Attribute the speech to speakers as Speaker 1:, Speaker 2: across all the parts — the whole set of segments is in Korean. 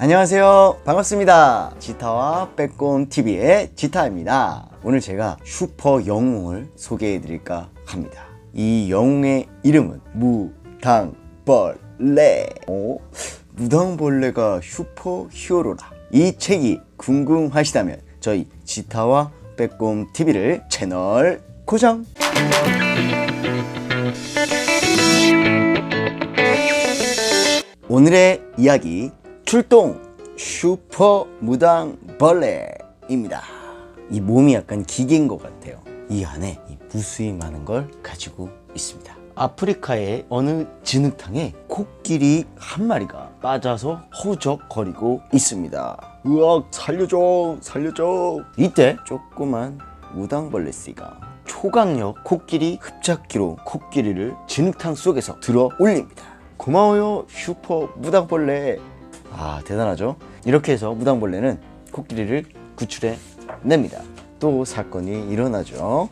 Speaker 1: 안녕하세요. 반갑습니다. 지타와 빼꼼TV의 지타입니다. 오늘 제가 슈퍼 영웅을 소개해 드릴까 합니다. 이 영웅의 이름은 무당벌레. 어? 무당벌레가 슈퍼 히어로라. 이 책이 궁금하시다면 저희 지타와 빼꼼TV를 채널 고정! 오늘의 이야기 출동 슈퍼 무당 벌레입니다. 이 몸이 약간 기계인 것 같아요. 이 안에 이 무수히 많은 걸 가지고 있습니다. 아프리카의 어느 진흙탕에 코끼리 한 마리가 빠져서 허우적거리고 있습니다. 으악 살려줘 살려줘. 이때 조그만 무당벌레 씨가 초강력 코끼리 흡착기로 코끼리를 진흙탕 속에서 들어 올립니다. 고마워요 슈퍼 무당벌레 아 대단하죠? 이렇게 해서 무당벌레는 코끼리를 구출해 냅니다. 또 사건이 일어나죠.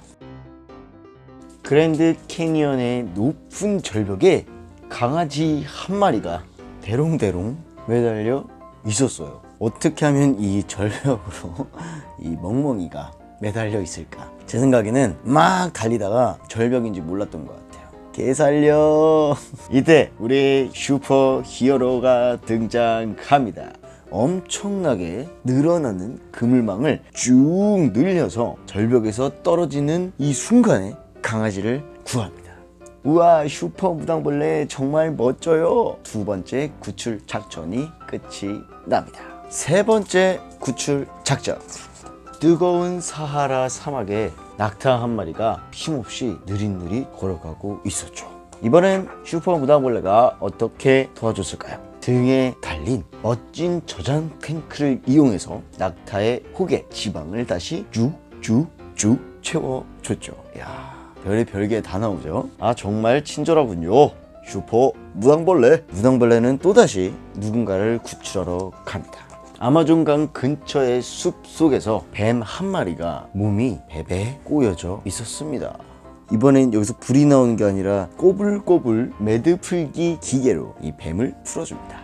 Speaker 1: 그랜드 캐니언의 높은 절벽에 강아지 한 마리가 대롱대롱 매달려 있었어요. 어떻게 하면 이 절벽으로 이 멍멍이가 매달려 있을까? 제 생각에는 막 달리다가 절벽인지 몰랐던 것 같아요 개 살려. 이때 우리 슈퍼 히어로가 등장합니다. 엄청나게 늘어나는 그물망을 쭉 늘려서 절벽에서 떨어지는 이 순간에 강아지를 구합니다. 우와 슈퍼 무당벌레 정말 멋져요. 두 번째 구출 작전이 끝이 납니다. 세 번째 구출 작전. 뜨거운 사하라 사막에 낙타 한 마리가 힘없이 느릿느릿 걸어가고 있었죠. 이번엔 슈퍼 무당벌레가 어떻게 도와줬을까요? 등에 달린 멋진 저장 탱크를 이용해서 낙타의 혹에 지방을 다시 쭉쭉쭉 채워줬죠. 야 별의 별게 다 나오죠. 아 정말 친절하군요. 슈퍼 무당벌레. 무당벌레는 또다시 누군가를 구출하러 갑니다. 아마존강 근처의 숲 속에서 뱀 한 마리가 몸이 베베 꼬여져 있었습니다. 이번엔 여기서 불이 나오는 게 아니라 꼬불꼬불 매드 풀기 기계로 이 뱀을 풀어줍니다.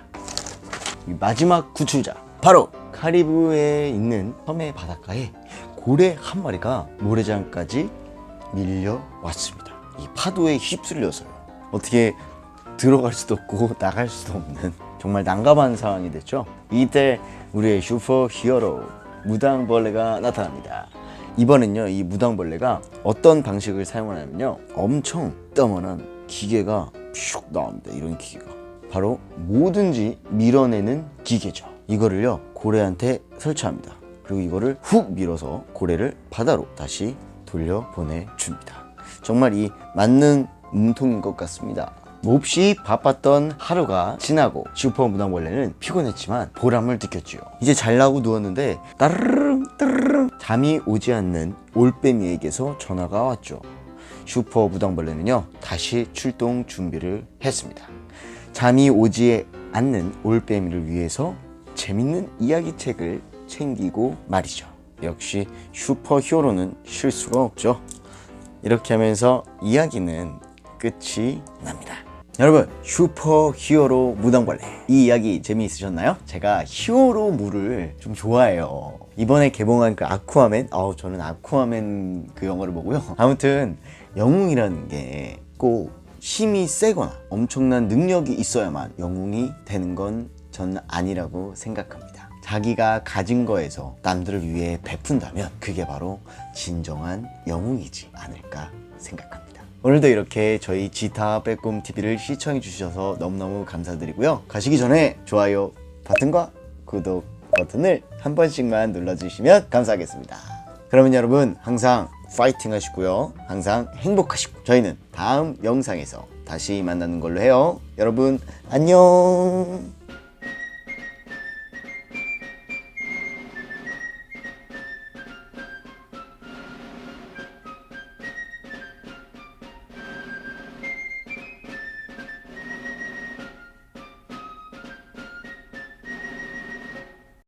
Speaker 1: 이 마지막 구출자 바로 카리브해에 있는 섬의 바닷가에 고래 한 마리가 모래장까지 밀려왔습니다. 이 파도에 휩쓸려서요. 어떻게 들어갈 수도 없고 나갈 수도 없는 정말 난감한 상황이 됐죠. 이때 우리의 슈퍼 히어로 무당벌레가 나타납니다. 이번엔요 이 무당벌레가 어떤 방식을 사용하냐면요 엄청 떠만한 기계가 슉 나옵니다. 이런 기계가 바로 뭐든지 밀어내는 기계죠. 이거를요 고래한테 설치합니다. 그리고 이거를 훅 밀어서 고래를 바다로 다시 돌려 보내줍니다. 정말 이 맞는 몸통인 것 같습니다. 몹시 바빴던 하루가 지나고 슈퍼 무당벌레는 피곤했지만 보람을 느꼈지요. 이제 잘라고 누웠는데 따르릉 따르릉 잠이 오지 않는 올빼미에게서 전화가 왔죠. 슈퍼 무당벌레는요 다시 출동 준비를 했습니다. 잠이 오지 않는 올빼미를 위해서 재밌는 이야기책을 챙기고 말이죠. 역시 슈퍼 히어로는 실수가 없죠. 이렇게 하면서 이야기는 끝이 납니다. 여러분 슈퍼 히어로 무당벌레. 이 이야기 재미있으셨나요? 제가 히어로 물을 좀 좋아해요. 이번에 개봉한 그 아쿠아맨 아우 저는 아쿠아맨 그 영화를 보고요. 아무튼 영웅이라는 게 꼭 힘이 세거나 엄청난 능력이 있어야만 영웅이 되는 건 저는 아니라고 생각합니다. 자기가 가진 거에서 남들을 위해 베푼다면 그게 바로 진정한 영웅이지 않을까 생각합니다 오늘도 이렇게 저희 지타 빼꼼 TV를 시청해 주셔서 너무너무 감사드리고요. 가시기 전에 좋아요 버튼과 구독 버튼을 한 번씩만 눌러주시면 감사하겠습니다. 그러면 여러분 항상 파이팅 하시고요. 항상 행복하시고 저희는 다음 영상에서 다시 만나는 걸로 해요. 여러분 안녕.